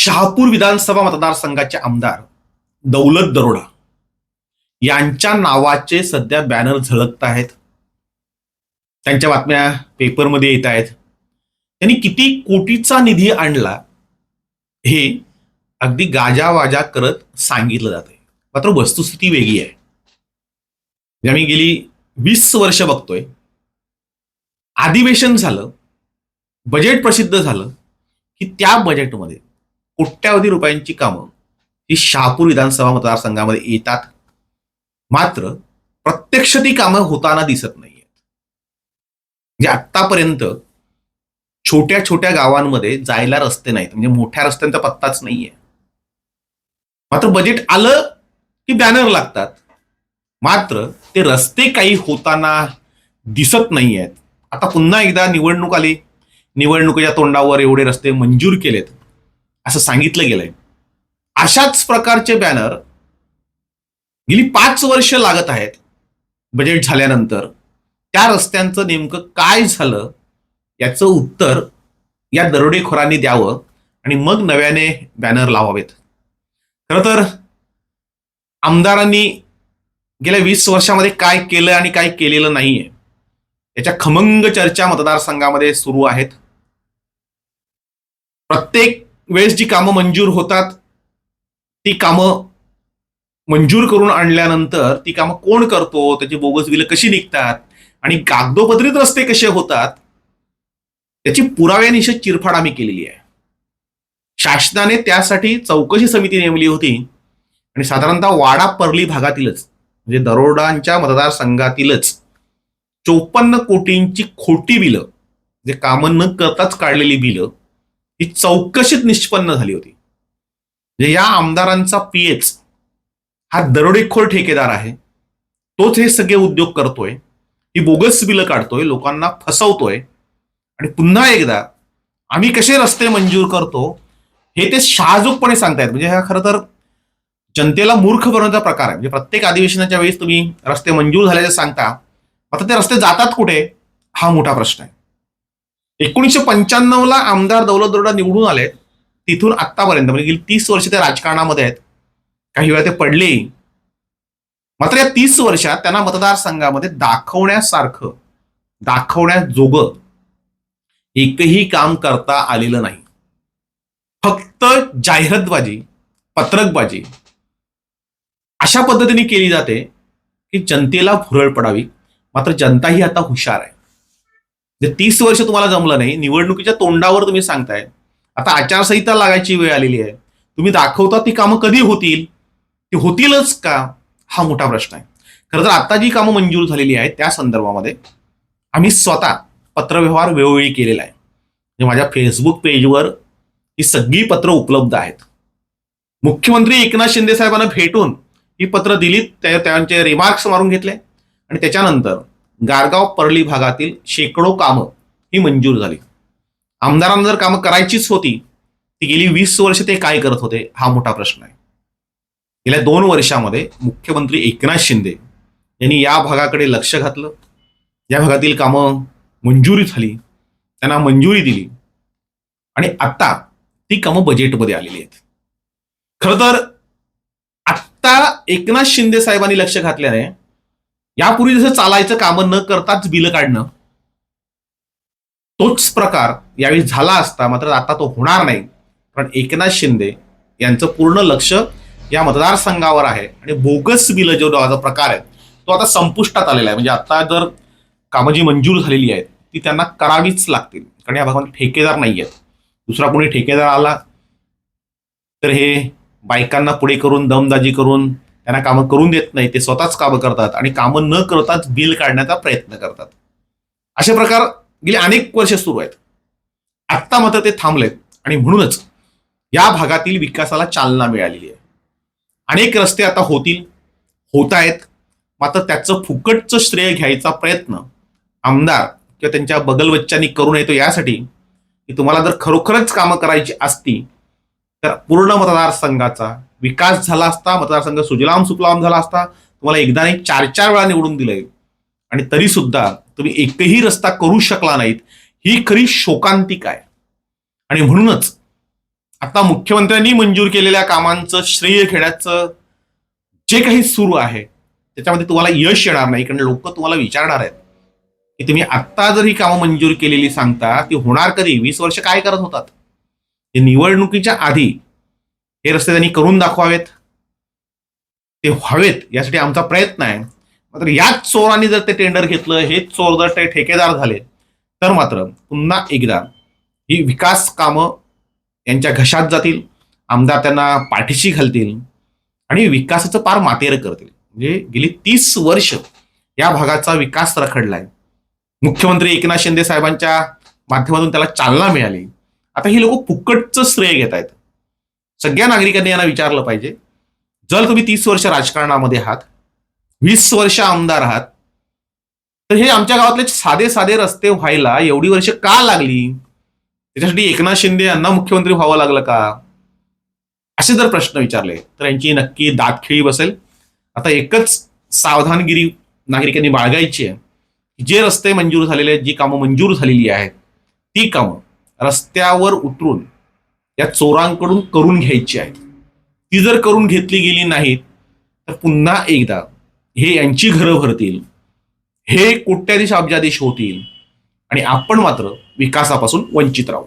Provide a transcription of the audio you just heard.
शहापूर विधानसभा मतदारसंघाचे आमदार दौलत दरोडा यांच्या नावाचे सध्या बॅनर झळकत आहेत. त्यांच्या बातम्या पेपरमध्ये येत आहेत. त्यांनी किती कोटीचा निधी आणला हे अगदी गाजावाजा करत सांगितलं जाते मात्र वस्तुस्थिती वेगळी आहे. म्हणजे आम्ही गेली वीस वर्ष बघतोय. अधिवेशन झालं. बजेट प्रसिद्ध झालं की त्या बजेटमध्ये कोट्यावधी रुपयांची कामं ही शहापूर विधानसभा मतदारसंघामध्ये येतात. मात्र प्रत्यक्ष ती कामं होताना दिसत नाहीयेत. म्हणजे आत्तापर्यंत छोट्या छोट्या गावांमध्ये जायला रस्ते नाहीत. म्हणजे मोठ्या रस्त्यांचा पत्ताच नाहीये. मात्र बजेट आलं की बॅनर लागतात. मात्र ते रस्ते काही होताना दिसत नाही आहेत आता पुन्हा एकदा निवडणूक आली. निवडणुकीच्या तोंडावर एवढे रस्ते मंजूर केलेत. असं सांगितलं गेलंय. अशाच प्रकारचे बॅनर गेली पाच वर्ष लागत आहेत बजेट झाल्यानंतर. त्या रस्त्यांचं नेमकं काय झालं याचं उत्तर या दरोडेखोरांनी द्यावं आणि मग नव्याने बॅनर लावावेत. खरं तर आमदारांनी गेल्या वीस वर्षामध्ये काय केलं आणि काय केलेलं नाहीये याच्या खमंग चर्चा मतदारसंघामध्ये सुरू आहेत. प्रत्येक वेळेस जी कामं मंजूर होतात ती कामं मंजूर करून आणल्यानंतर ती कामं कोण करतो? त्याची बोगस बिलं कशी निघतात? आणि कागदोपत्रित रस्ते कसे होतात? त्याची पुराव्यानिशी चिरफाड आम्ही केलेली आहे. शासनाने त्यासाठी चौकशी समिती नेमली होती. आणि साधारणतः वाडा पर्ली भागातीलच म्हणजे दरोडांच्या मतदारसंघातीलच चोपन्न कोटींची खोटी बिलं जे कामं न करताच काढलेली बिलं ही चौकशीत निष्पन्न झाली होती. म्हणजे या आमदारांचा पीएच हा दरोडेखोर ठेकेदार आहे. तोच हे सगळे उद्योग करतोय. ही बोगस बिलं काढतोय लोकांना फसवतोय. आणि पुन्हा एकदा आम्ही कसे रस्ते मंजूर करतो हे ते शहाजूकपणे सांगतायत. म्हणजे हा खरं तर जनतेला मूर्ख बनवण्याचा प्रकार आहे. म्हणजे प्रत्येक अधिवेशनाच्या वेळेस तुम्ही रस्ते मंजूर झाल्याचे सांगता आता ते रस्ते जातात कुठे हा मोठा प्रश्न आहे. एकोणीसशे पंच्याण्णवला आमदार दौलत दरोडा निवडून आले तिथून आतापर्यंत म्हणजे गेली तीस वर्ष ते राजकारणामध्ये आहेत. काही वेळा ते पडले मात्र या तीस वर्षात त्यांना मतदारसंघामध्ये दाखवण्यासारखं दाखवण्याजोगं एकही काम करता आलेलं नाही. फक्त जाहिरातबाजी पत्रकबाजी अशा पद्धतीने केली जाते की जनतेला भुरळ पडावी. मात्र जनता ही आता हुशार आहे. जे तीस वर्ष तुम्हाला जमलं नाही निवडणुकीच्या तोंडावर तुम्ही सांगताय. आता आचारसंहिता लागायची वेळ आलेली आहे. तुम्ही दाखवता ती कामं कधी होतील? ती होतीलच का? हा मोठा प्रश्न आहे. खरं तर आता जी कामं मंजूर झालेली आहेत त्या संदर्भामध्ये आम्ही स्वतः पत्रव्यवहार वेळोवेळी केलेला आहे. म्हणजे माझ्या फेसबुक पेजवर ही सगळी पत्र उपलब्ध आहेत. मुख्यमंत्री एकनाथ शिंदे साहेबांना भेटून ही पत्र दिलीत त्या त्यांचे रिमार्क्स मारून घेतले. आणि त्याच्यानंतर गारगाव परली भागातील शेकडो कामं ही मंजूर झाली. आमदारांना जर कामं करायचीच होती ती गेली वीस वर्ष ते काय करत होते हा मोठा प्रश्न आहे. गेल्या दोन वर्षामध्ये मुख्यमंत्री एकनाथ शिंदे यांनी या भागाकडे लक्ष घातलं. या भागातील कामं मंजुरी झाली त्यांना मंजुरी दिली. आणि आता ती कामं बजेटमध्ये आलेली आहेत. खरं तर आत्ता एकनाथ शिंदे साहेबांनी लक्ष घातल्याने यापूर्वी जसं चालायचं कामं न करताच बिलं काढणं तोच प्रकार यावेळी झाला असता मात्र आता तो होणार नाही. कारण एकनाथ शिंदे यांचं पूर्ण लक्ष या मतदारसंघावर आहे आणि बोगस बिलं जो नावाचा प्रकार आहे तो आता संपुष्टात आलेला आहे. म्हणजे आता जर कामं जी मंजूर झालेली आहेत ती त्यांना करावीच लागतील. कारण या भागामध्ये ठेकेदार नाही आहेत दुसरा कोणी ठेकेदार आला तर हे बायकांना पुढे करून दमदाजी करून त्यांना कामं करून देत नाही ते स्वतःच कामं करतात आणि कामं न करताच बिल काढण्याचा प्रयत्न करतात. असे प्रकार गेले अनेक वर्ष सुरू आहेत. आत्ता मात्र ते थांबलेत आणि म्हणूनच या भागातील विकासाला चालना मिळालेली आहे. अनेक रस्ते आता होतील होत आहेत. मात्र त्याचं फुकटचं श्रेय घ्यायचा प्रयत्न आमदार किंवा त्यांच्या बगलबच्च्यांनी करू नये तो यासाठी की तुम्हाला जर खरोखरच कामं करायची असती तर पूर्ण मतदारसंघाचा विकास झाला असता मतदारसंघ सुजलाम सुफलाम झाला असता तुम्हाला एकदा नाही चार चार वेळा निवडून दिलंय. आणि तरी सुद्धा तुम्ही एकही रस्ता करू शकला नाहीत. ही खरी शोकांतिक आहे. आणि म्हणूनच आता मुख्यमंत्र्यांनी मंजूर केलेल्या कामांचं श्रेय घेण्याचं जे काही सुरू आहे त्याच्यामध्ये तुम्हाला यश येणार नाही कारण लोक तुम्हाला विचारणार आहेत. की तुम्ही आत्ता जर ही कामं मंजूर केलेली सांगता ती होणार कधी? वीस वर्ष काय करत होतात? निवडणुकीच्या आधी हे रस्ते त्यांनी करून दाखवावेत. ते व्हावेत यासाठी आमचा प्रयत्न आहे. मात्र याच चोरांनी जर ते टेंडर घेतलं हेच चोर जर ते ठेकेदार झाले तर मात्र पुन्हा एकदा ही विकास कामं यांच्या घशात जातील आमदार त्यांना पाठीशी घालतील आणि विकासाचं पार मातेर करतील. म्हणजे गेली तीस वर्ष या भागाचा विकास रखडलाय. मुख्यमंत्री एकनाथ शिंदे साहेबांच्या माध्यमातून त्याला चालना मिळाली. आता ही लोक फुकटचं श्रेय घेत आहेत. सगळ्या नागरिकांनी यांना विचारलं पाहिजे. जर तुम्ही तीस वर्ष राजकारणामध्ये आहात वीस वर्ष आमदार आहात तर हे आमच्या गावातले साधे साधे रस्ते व्हायला एवढी वर्ष का लागली? त्याच्यासाठी एकनाथ शिंदे यांना मुख्यमंत्री व्हावं लागलं का? असे जर प्रश्न विचारले तर यांची नक्की दातखिळी बसेल. आता एकच सावधानगिरी नागरिकांनी बाळगायची आहे. जे रस्ते मंजूर झालेले आहेत जी कामं मंजूर झालेली आहेत ती कामं रस्त्यावर उतरून या चोरांकडून करून घ्यायची आहे. ती जर करून घेतली गेली नाहीत तर पुन्हा एकदा हे यांची घरं भरतील हे कोट्याधीश अब्जाधीश होतील आणि आपण मात्र विकासापासून वंचित राहू.